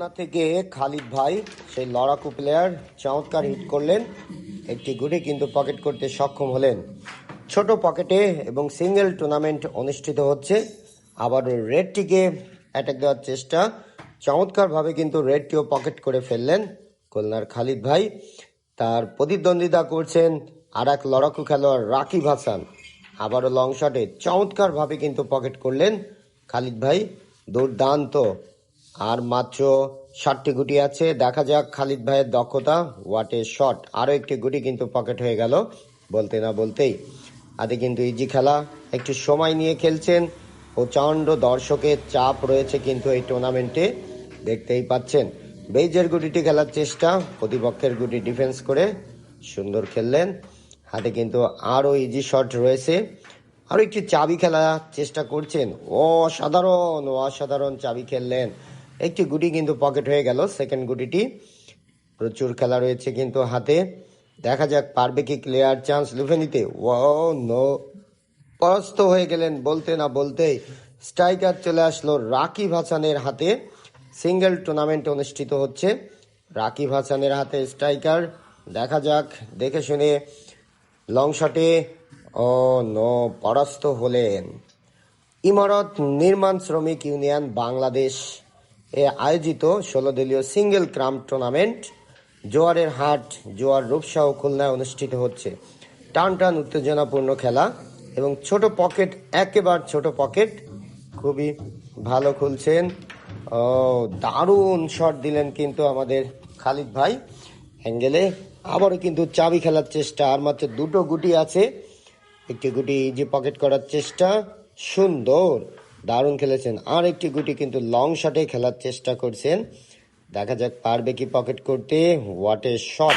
Corner থেকে খালিদ ভাই, সেই লড়াকু প্লেয়ার চমৎকার হিট করলেন। একটি গুটি কিন্তু পকেট করতে সক্ষম হলেন। ছোট পকেটে এবং সিঙ্গেল টুর্নামেন্ট অনুষ্ঠিত হচ্ছে। আবার রেডটিকে অ্যাটাক দেওয়ার চেষ্টা। চমৎকারভাবে কিন্তু রেডটিও পকেট করে ফেললেন খুলনার খালিদ ভাই। তার প্রতিদ্বন্দ্বিতা করছেন আর এক লড়াকু খেলোয়াড় রাকিব হাসান। আবারও লং শটে চমৎকারভাবে কিন্তু পকেট করলেন খালিদ ভাই। দুর্দান্ত আর মাত্র ষাটটি গুটি আছে। দেখা যাক খালিদ ভাইয়ের দক্ষতা। ওয়াটে শট আরও একটি গুটি কিন্তু পকেট হয়ে গেল, বলতে না বলতেই। আগে কিন্তু ইজি খেলা। একটু সময় নিয়ে খেলছেন। প্রচণ্ড দর্শকের চাপ রয়েছে কিন্তু এই টুর্নামেন্টে দেখতেই পাচ্ছেন। বেইজের গুটিটি খেলার চেষ্টা। প্রতিপক্ষের গুটি ডিফেন্স করে সুন্দর খেললেন। হাতে কিন্তু আরও ইজি শট রয়েছে। আরও একটি চাবি খেলার চেষ্টা করছেন। অসাধারণ অসাধারণ চাবি খেললেন। একটি গুটি কিন্তু পকেট হয়ে গেল সেকেন্ড গুটিটি। প্রচুর খেলা রয়েছে কিন্তু হাতে। দেখা যাক, পারবে কি ক্লিয়ার চান্স লুফে নিতে ও নো পরাস্ত হয়ে গেলেন বলতে না বলতেই স্ট্রাইকার চলে আসলো রাকিব হাসানের হাতে। সিঙ্গেল টুর্নামেন্ট অনুষ্ঠিত হচ্ছে। রাকিব হাসানের হাতে স্ট্রাইকার দেখা যাক, দেখে শুনে লং শটে ও নো পরাস্ত হলেন। ইমারত নির্মাণ শ্রমিক ইউনিয়ন, বাংলাদেশ। এ আয়োজিত ষোলো দলীয় সিঙ্গেল ক্রাম টুর্নামেন্ট জোয়ারের হাট, জোয়ার রূপসা ও খুলনায় অনুষ্ঠিত হচ্ছে। টান টান উত্তেজনাপূর্ণ খেলা এবং ছোট পকেট, একেবারে ছোট পকেট খুবই ভালো খুলছেন। ও, দারুণ শট দিলেন কিন্তু আমাদের খালিদ ভাই। অ্যাঙ্গেলে আবারও কিন্তু চাবি খেলার চেষ্টা, আর মাত্র দুটো গুটি আছে। একটি গুটি ইজি পকেট করার চেষ্টা। সুন্দর। দারুণ খেলেছেন। আর একটি গুটি কিন্তু লং শটে খেলার চেষ্টা করছেন। দেখা যাক পারবে কি পকেট করতে। What a shot